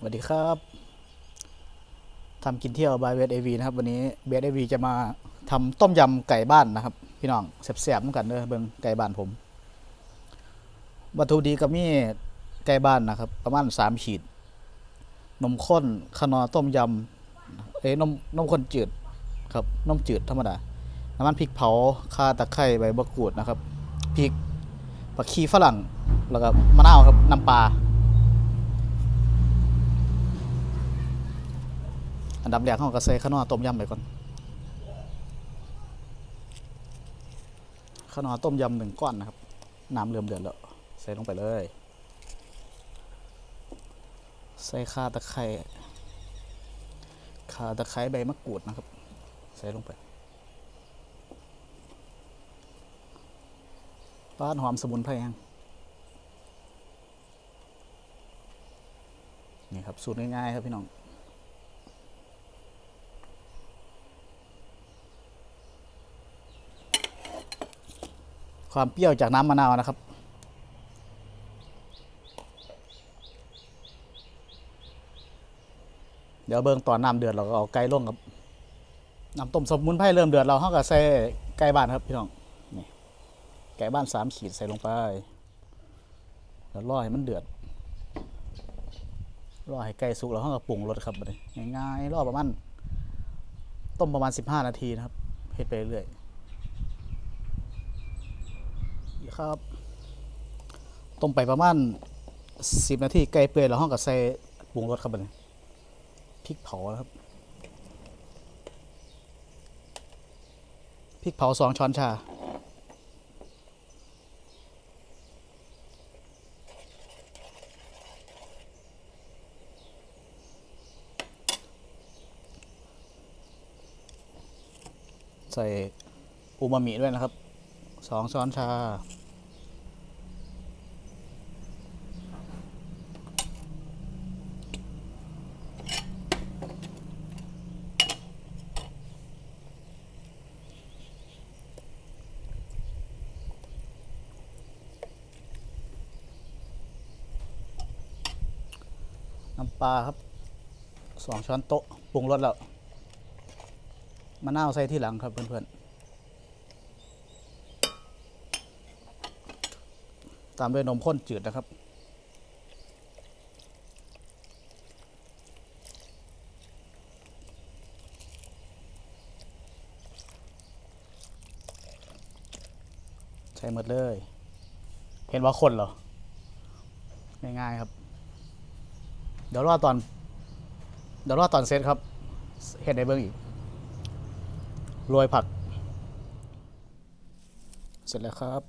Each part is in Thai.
สวัสดีครับทำกินเที่ยวบายเวสเอวีนะครับ วันนี้เบสเอวีจะมาทำต้มยำไก่บ้านนะครับ พี่น้องแซ่บๆเหมือนกันเด้อเบิ่งไก่บ้านผมวัตถุดีก็มีไก่บ้านนะครับ ประมาณสามขีด นมข้นขนอต้มยำเอ้นมนมข้นจืดครับนมจืดธรรมดาน้ำมันพริกเผาข่าตะไคร้ใบมะกรูดนะครับพริกผักชีฝรั่งแล้วก็มะนาวครับน้ำปลา อันดับแรกเขาก็ใส่ข้าวหนอต้มยำไปก่อนข้าวหนอต้มยำหนึ่งก้อนนะครับ น้ำเริ่มเดือดแล้วใส่ลงไปเลย ใส่ข่าตะไคร้ข่าตะไคร้ใบมะกรูดนะครับ ใส่ลงไปป้านหอมสมุนไพรยังนี่ครับ สูตรง่ายๆครับพี่น้อง ความเปรี้ยวจากน้ำมะนาวนะครับ เดี๋ยวเบิ่งตอนน้ำเดือดเราก็เอาไก่ลงครับน้ำต้มสมุนไพรเริ่มเดือดเราเขาก็ใส่ไก่บ้านครับพี่น้องนี่ไก่บ้านสามขีดใส่ลงไปแล้วรอให้มันเดือดรอให้ไก่สุกแล้วเขาก็ปรุงรสครับง่ายๆรอประมาณต้มประมาณ 15 นาทีนะครับเฮ็ดไปเรื่อย นี่ ครับ ต้มไปประมาณสิบนาทีไก่เปื่อยแล้วห้องกับใส่ปรุงรสครับบัดนี้พริกเผาครับพริกเผาสองช้อนชาใส่อูมามิด้วยนะครับสองช้อนชา น้ำปลาครับสองช้อนโต๊ะปรุงรสแล้วมะนาวใส่ที่หลังครับเพื่อนๆ ตามด้วยนมข้นจืดนะครับใช่หมดเลย เห็นว่าคนเหรอ ง่ายๆครับ เดี๋ยวรอตอน เดี๋ยวรอตอนเซตครับ เห็นในเบื้องอีกโรยผัก เสร็จแล้วครับ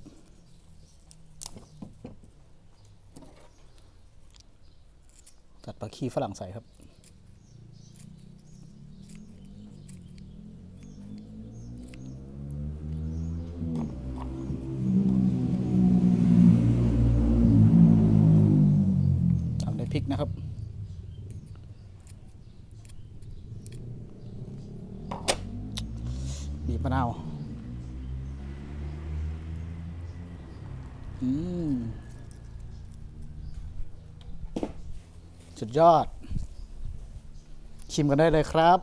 ตัดปลาขี้ฝรั่งใส่ครับตามด้พริกนะครับ บีบมะนาวอืมสุดยอด ชิมกันได้เลยครับ